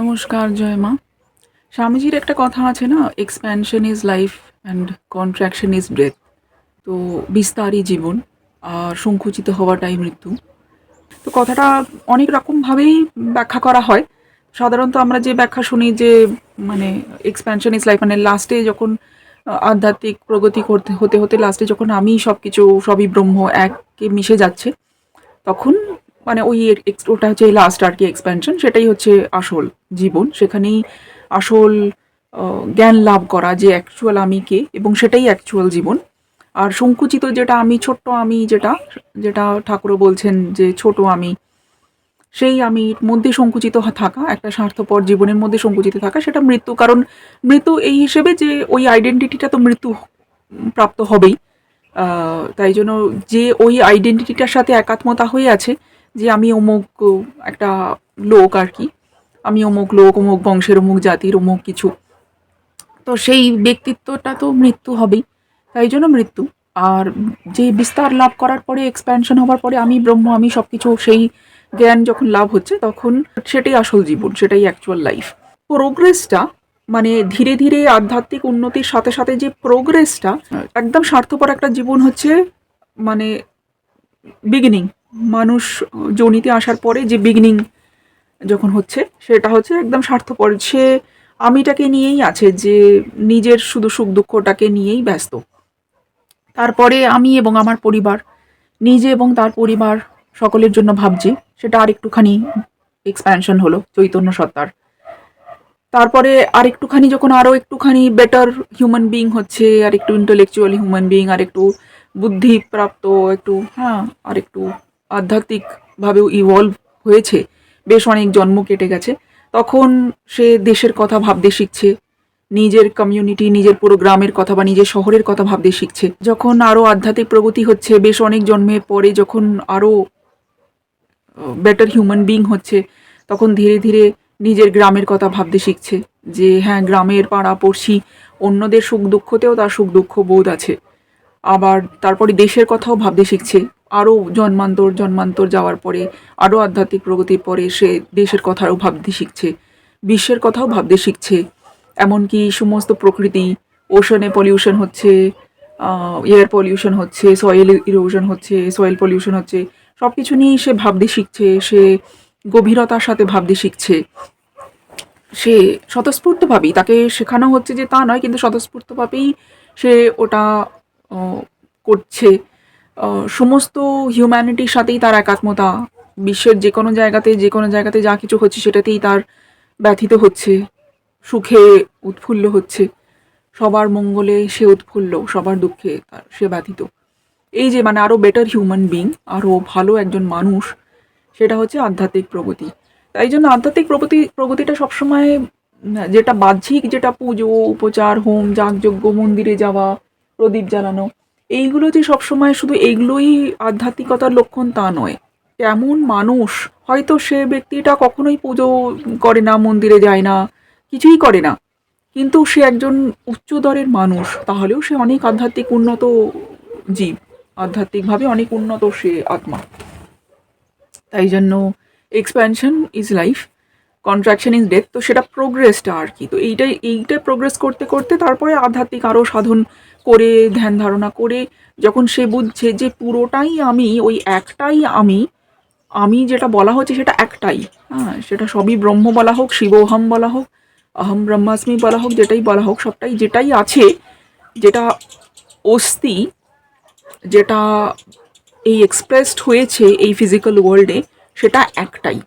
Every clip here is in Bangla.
নমস্কার, জয় মা। স্বামীজির একটা কথা আছে না expansion is life and contraction is breath তো বিস্তারই জীবন, আর সংকুচিত হওয়াটাই মৃত্যু। তো কথাটা অনেক রকমভাবেই ব্যাখ্যা করা হয়। সাধারণত আমরা যে ব্যাখ্যা শুনি যে মানে এক্সপ্যানশন ইজ লাইফ মানে লাস্টে যখন আধ্যাত্মিক প্রগতি করতে, হতে হতে লাস্টে যখন আমি সব কিছু সবই ব্রহ্ম এককে মিশে যাচ্ছে, তখন মানে ওই ওটা হচ্ছে লাস্ট আর কি এক্সপ্যানশন সেটাই হচ্ছে আসল জীবন। সেখানেই আসল জ্ঞান লাভ করা যে অ্যাকচুয়াল আমি কে, এবং সেটাই অ্যাকচুয়াল জীবন। আর সংকুচিত যেটা আমি, ছোট্ট আমি যেটা যেটা ঠাকুরও বলছেন যে ছোট আমি, সেই আমির মধ্যে সংকুচিত থাকা, একটা স্বার্থপর জীবনের মধ্যে সংকুচিত থাকা, সেটা মৃত্যু। কারণ মৃত্যু এই হিসেবে যে ওই আইডেন্টিটিটা তো মৃত্যু প্রাপ্ত হবেই। তাই জন্য যে ওই আইডেন্টিটিটার সাথে একাত্মতা হয়ে আছে যে আমি অমুক একটা লোক আর কি। আমি অমুক লোক অমুক বংশের অমুক জাতির অমুক কিছু। তো সেই ব্যক্তিত্বটা তো মৃত্যু হবেই তাই জন্য মৃত্যু। আর যে বিস্তার লাভ করার পরে এক্সপ্যানশন হওয়ার পরে আমি ব্রহ্ম আমি সব কিছু সেই জ্ঞান যখন লাভ হচ্ছে তখন সেটাই আসল জীবন সেটাই অ্যাকচুয়াল লাইফ প্রোগ্রেসটা মানে ধীরে ধীরে আধ্যাত্মিক উন্নতির সাথে সাথে যে প্রোগ্রেসটা একদম স্বার্থপর একটা জীবন হচ্ছে মানে বিগিনিং মানুষ জনিতে আসার পরে যে বিগিনিং যখন হচ্ছে, সেটা হচ্ছে একদম স্বার্থপর। সে আমিটাকে নিয়েই আছে যে নিজের শুধু সুখ দুঃখটাকে নিয়েই ব্যস্ত। তারপরে আমি এবং আমার পরিবার, নিজে এবং তার পরিবার সকলের জন্য ভাবছি, সেটা আর একটুখানি এক্সপ্যানশন হলো চৈতন্য সত্তার। তারপরে আর একটুখানি যখন আরও একটুখানি বেটার হিউম্যান বিং হচ্ছে আর একটু ইন্টেলেকচুয়াল হিউম্যান বিং আর একটু বুদ্ধিপ্রাপ্ত, একটু হ্যাঁ আর একটু আধ্যাত্মিকভাবেও ইভলভ হয়েছে, বেশ অনেক জন্ম কেটে গেছে, তখন সে দেশের কথা ভাবতে শিখছে, নিজের কমিউনিটি নিজের পুরো গ্রামের কথা বা নিজের শহরের কথা ভাবতে শিখছে। যখন আরও আধ্যাত্মিক প্রগতি হচ্ছে, বেশ অনেক জন্মের পরে যখন আরও বেটার হিউম্যান বিং হচ্ছে, তখন ধীরে ধীরে নিজের গ্রামের কথা ভাবতে শিখছে, যে হ্যাঁ গ্রামের পাড়া পড়শি, অন্যদের সুখ দুঃখতেও তার সুখ দুঃখ বোধ আছে। আবার তারপরে দেশের কথাও ভাবতে শিখছে আরও জন্মান্তর জন্মান্তর যাওয়ার পরে, আরও আধ্যাত্মিক প্রগতির পরে সে দেশের কথাও ভাবতে শিখছে, বিশ্বের কথাও ভাবতে শিখছে। এমনকি সমস্ত প্রকৃতি, ওশনে পলিউশন হচ্ছে এয়ার পলিউশন হচ্ছে সয়েল ইরোশন হচ্ছে সয়েল পলিউশন হচ্ছে সব কিছু নিয়েই সে ভাবতে শিখছে, সে গভীরতার সাথে ভাবতে শিখছে। সে স্বতঃস্ফূর্তভাবেই, তাকে শেখানো হচ্ছে যে তা নয়, কিন্তু স্বতঃস্ফূর্তভাবেই সে ওটা করছে। সমস্ত হিউম্যানিটির সাথেই তার একাত্মতা, বিশ্বের যে কোনো জায়গাতে যে কোনো জায়গাতে যা কিছু হচ্ছে সেটাতেই তার ব্যথিত হচ্ছে, সুখে উৎফুল্ল হচ্ছে। সবার মঙ্গলে সে উৎফুল্ল, সবার দুঃখে তার, সে ব্যথিত। এই যে মানে আরও বেটার হিউম্যান বিং আরও ভালো একজন মানুষ, সেটা হচ্ছে আধ্যাত্মিক প্রগতি। তাই জন্য আধ্যাত্মিক প্রগতি, প্রগতিটা সবসময়, যেটা বাহ্যিক, যেটা পুজো, উপচার, হোম, যাগযজ্ঞ, মন্দিরে যাওয়া, প্রদীপ জ্বালানো এইগুলো যে সবসময় শুধু এইগুলোই আধ্যাত্মিকতার লক্ষণ তা নয়। কেমন মানুষ, হয়তো সে ব্যক্তিটা কখনোই পুজো করে না, মন্দিরে যায় না, কিছুই করে না। কিন্তু সে একজন উচ্চদরের মানুষ, তাহলেও সে অনেক আধ্যাত্মিক উন্নত জীব। আধ্যাত্মিকভাবে অনেক উন্নত সে আত্মা। তাই জন্য expansion is life contraction is death তো সেটা প্রোগ্রেসটা আর কি। তো এইটাই, এইটা প্রোগ্রেস করতে করতে তারপরে আধ্যাত্মিক আরও সাধন করে, ধ্যান ধারণা করে, যখন সে বুঝছে যে পুরোটাই আমি, ওই একটাই আমি আমি যেটা বলা হচ্ছে সেটা একটাই। হ্যাঁ সেটা সবই ব্রহ্ম বলা হোক শিবোহম বলা হোক, অহম ব্রহ্মাস্মি বলা হোক, যেটাই বলা হোক, সবটাই যেটাই আছে, যেটা অস্থি, যেটা এই এক্সপ্রেসড হয়েছে এই ফিজিক্যাল ওয়ার্ল্ডে সেটা একটাই।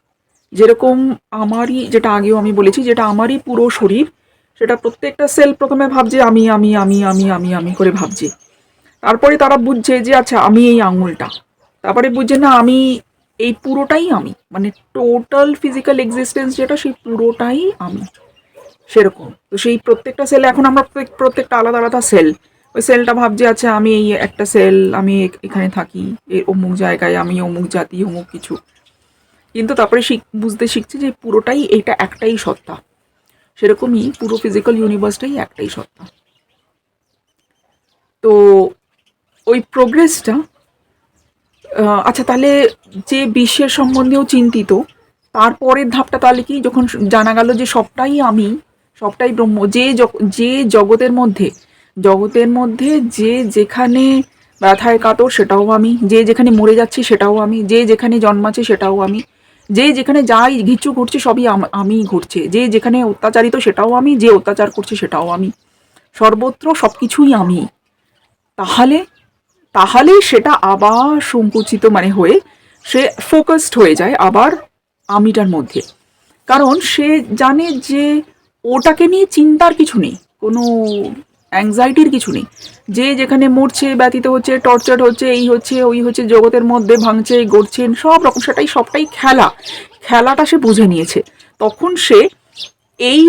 যেরকম আমারই, যেটা আগেও আমি বলেছি, যেটা আমারই পুরো শরীর সেটা প্রত্যেকটা সেল প্রথমে ভাবছে, আমি আমি আমি আমি আমি আমি করে ভাবছে। তারপরে তারা বুঝছে যে আচ্ছা আমি এই আঙুলটা। তারপরে বুঝছে, না, আমি এই পুরোটাই আমি। মানে টোটাল ফিজিক্যাল এক্সিস্টেন্স যেটা, সেই পুরোটাই আমি। সেরকম। তো সেই প্রত্যেকটা সেল এখন আমরা প্রত্যেক- প্রত্যেকটা আলাদা আলাদা সেল ওই সেলটা ভাবছে আচ্ছা আমি এই একটা সেল আমি এখানে থাকি এই অমুক জায়গায়, আমি অমুক জাতি, অমুক কিছু। কিন্তু তারপরে শিখ, বুঝতে শিখছে যে পুরোটাই এটা একটাই সত্তা। সেরকমই পুরো ফিজিক্যাল ইউনিভার্সটাই একটাই সত্তা তো ওই প্রোগ্রেসটা আচ্ছা তাহলে যে বিশ্বের সম্বন্ধেও চিন্তিত, তারপরের ধাপটা তাহলে কি? যখন জানা গেল যে সবটাই আমি, সবটাই ব্রহ্ম, যে যে জগতের মধ্যে জগতের মধ্যে যে যেখানে ব্যথায় কাতর সেটাও আমি, যে যেখানে মরে যাচ্ছি সেটাও আমি, যে যেখানে জন্মাচ্ছে সেটাও আমি যে যেখানে যাই, ঘিচু ঘুরছে সবই আম- ঘুরছে। যে যেখানে অত্যাচারিত, সেটাও আমি, যে অত্যাচার করছে, সেটাও আমি। সর্বত্র সব কিছুই আমি। তাহলে তাহলে সেটা আবার সংকুচিত মানে হয়ে, সে ফোকাসড হয়ে যায় আবার আমিটার মধ্যে। কারণ সে জানে যে ওটাকে নিয়ে চিন্তার কিছু নেই। কোনো অ্যাংজাইটির কিছু নেই। যে যেখানে মরছে, ব্যতীত হচ্ছে টর্চার হচ্ছে, এই হচ্ছে, ওই হচ্ছে, জগতের মধ্যে ভাঙছে গড়ছেন সব রকম, সেটাই, সবটাই খেলা। খেলাটা সে বুঝে নিয়েছে। তখন সে এই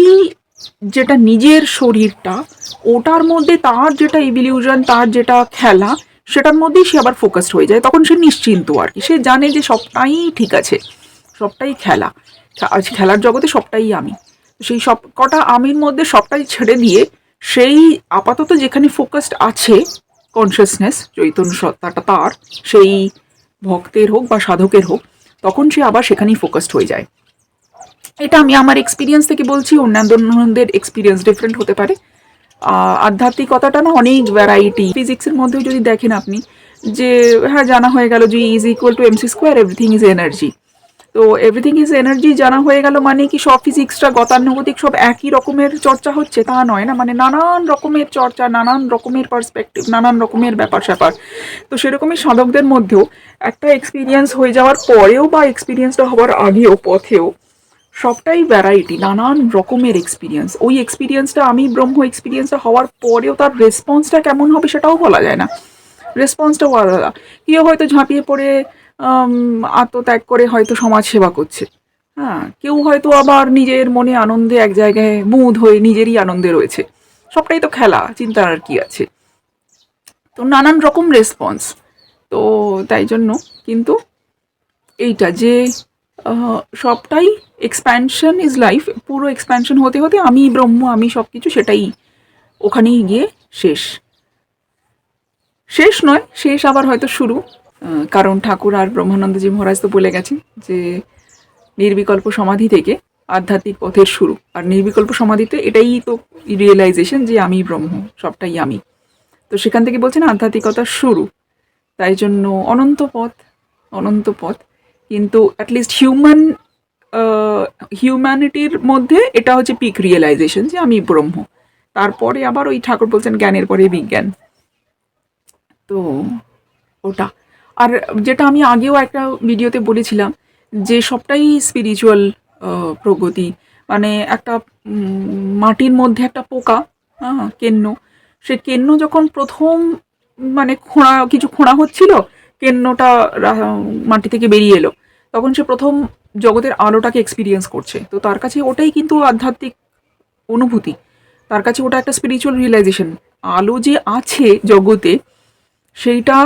যেটা নিজের শরীরটা, ওটার মধ্যে তার যেটা ইভিলিউশন তার যেটা খেলা, সেটার মধ্যেই সে আবার ফোকাসড হয়ে যায়। তখন সে নিশ্চিন্ত আর কি। সে জানে যে সবটাই ঠিক আছে। সবটাই খেলা। আজ খেলার জগতে সবটাই আমি। সেই সব কটা আমির মধ্যে সবটাই ছেড়ে দিয়ে সেই আপাতত যেখানে ফোকাসড আছে কনসিয়াসনেস চৈতন্য সত্তাটা তার, সেই ভক্তের হোক বা সাধকের হোক, তখন সে আবার সেখানেই ফোকাসড হয়ে যায়। এটা আমি আমার এক্সপিরিয়েন্স থেকে বলছি, অন্যান্যদের এক্সপিরিয়েন্স ডিফারেন্ট হতে পারে। আধ্যাত্মিকতাটা না অনেক ভ্যারাইটি ফিজিক্সের মধ্যেও যদি দেখেন আপনি, যে হ্যাঁ জানা হয়ে গেল যে is equal to MC square everything is energy তো এভরিথিং ইজ এনার্জি জানা হয়ে গেল মানে কি সব ফিজিক্সটা গতানুগতিক সব একই রকমের চর্চা হচ্ছে, তা নয় না? মানে নানান রকমের চর্চা, নানান রকমের পার্সপেক্টিভ নানান রকমের ব্যাপার স্যাপার। তো সেরকমই সাধকদের মধ্যেও একটা এক্সপিরিয়েন্স হয়ে যাওয়ার পরেও বা এক্সপিরিয়েন্সটা হওয়ার আগেও, পথেও সবটাই ভ্যারাইটি নানান রকমের এক্সপিরিয়েন্স ওই এক্সপিরিয়েন্সটা আমি, ব্রহ্ম এক্সপিরিয়েন্সটা হওয়ার পরেও তার রেসপন্সটা কেমন হবে সেটাও বলা যায় না। রেসপন্সটাও আলাদা। কেউ হয়তো ঝাঁপিয়ে পড়ে আত্মত্যাগ করে হয়তো সমাজ সেবা করছে। হ্যাঁ কেউ হয়তো আবার নিজের মনে আনন্দে এক জায়গায় মুদ হয়ে নিজেরই আনন্দে রয়েছে। সবটাই তো খেলা, চিন্তার আর কি আছে। তো নানান রকম রেসপন্স তো তাই জন্য কিন্তু এইটা যে সবটাই এক্সপ্যানশন ইজ লাইফ পুরো এক্সপ্যানশন হতে হতে আমি ব্রহ্ম, আমি সব কিছু সেটাই ওখানেই গিয়ে শেষ। শেষ নয়, শেষ আবার হয়তো শুরু। কারণ ঠাকুর আর ব্রহ্মানন্দজি মহারাজ তো বলে গেছেন যে নির্বিকল্প সমাধি থেকে আধ্যাত্মিক পথের শুরু। আর নির্বিকল্প সমাধিতে এটাই তো রিয়েলাইজেশন যে আমি ব্রহ্ম, সবটাই আমি। তো সেখান থেকে বলছেন আধ্যাত্মিকতার শুরু। তাই জন্য অনন্ত পথ অনন্ত পথ। কিন্তু অ্যাটলিস্ট হিউম্যান হিউম্যানিটির মধ্যে এটা হচ্ছে পিক রিয়েলাইজেশন যে আমি ব্রহ্ম। তারপরে আবার ওই ঠাকুর বলছেন জ্ঞানের পরে বিজ্ঞান। তো ওটা। আর যেটা আমি আগেও একটা ভিডিওতে বলেছিলাম যে সবটাই স্পিরিচুয়াল প্রগতি। মানে একটা মাটির মধ্যে একটা পোকা হ্যাঁ কেন্ন। সে কেন্ন যখন প্রথম মানে খোঁড়া, কিছু খোঁড়া হচ্ছিল, কেন্নটা মাটি থেকে বেরিয়ে এলো। তখন সে প্রথম জগতের আলোটাকে এক্সপিরিয়েন্স করছে। তো তার কাছে ওটাই কিন্তু আধ্যাত্মিক অনুভূতি। তার কাছে ওটা একটা স্পিরিচুয়াল রিয়েলাইজেশন আলো যে আছে জগতে, সেইটা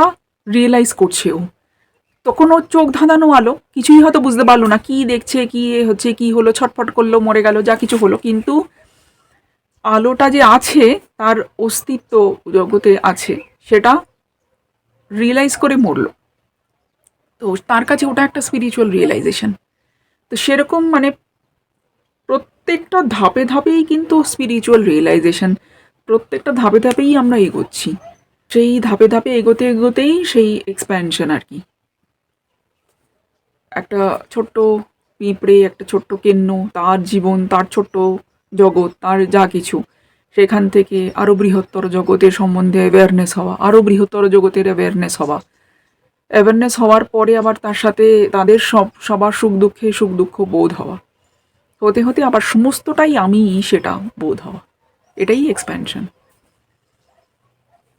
রিয়েলাইজ করছে ও। তখন ওর চোখ ধাঁধানো আলো, কিছুই হয়তো বুঝতে পারল না, কি দেখছে, কি হচ্ছে, কি হলো, ছটফট করল, মরে গেল, যা কিছু হলো। কিন্তু আলোটা যে আছে, তার অস্তিত্ব জগতে আছে, সেটা রিয়েলাইজ করে মরলো। তো তার কাছে ওটা একটা স্পিরিচুয়াল রিয়েলাইজেশন তো সেরকম মানে প্রত্যেকটা ধাপে ধাপেই কিন্তু স্পিরিচুয়াল রিয়েলাইজেশন প্রত্যেকটা ধাপে ধাপেই আমরা এগোচ্ছি। সেই ধাপে ধাপে এগোতে এগোতেই সেই এক্সপ্যানশন আর কি। একটা ছোট্ট পিঁপড়ে, একটা ছোট্ট কেন্ন, তার জীবন, তার ছোট্ট জগৎ, তার যা কিছু। সেখান থেকে আরও বৃহত্তর জগতের সম্বন্ধে অ্যাওয়ারনেস হওয়া আরও বৃহত্তর জগতের অ্যাওয়ারনেস হওয়া। অ্যাওয়ারনেস হওয়ার পরে আবার তার সাথে তাদের সব, সবার সুখ দুঃখে সুখ দুঃখ বোধ হওয়া। হতে হতে আবার সমস্তটাই আমি সেটা বোধ হওয়া। এটাই এক্সপ্যানশন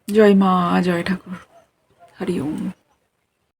জয় মা জয় ঠাকুর। হরি ওম।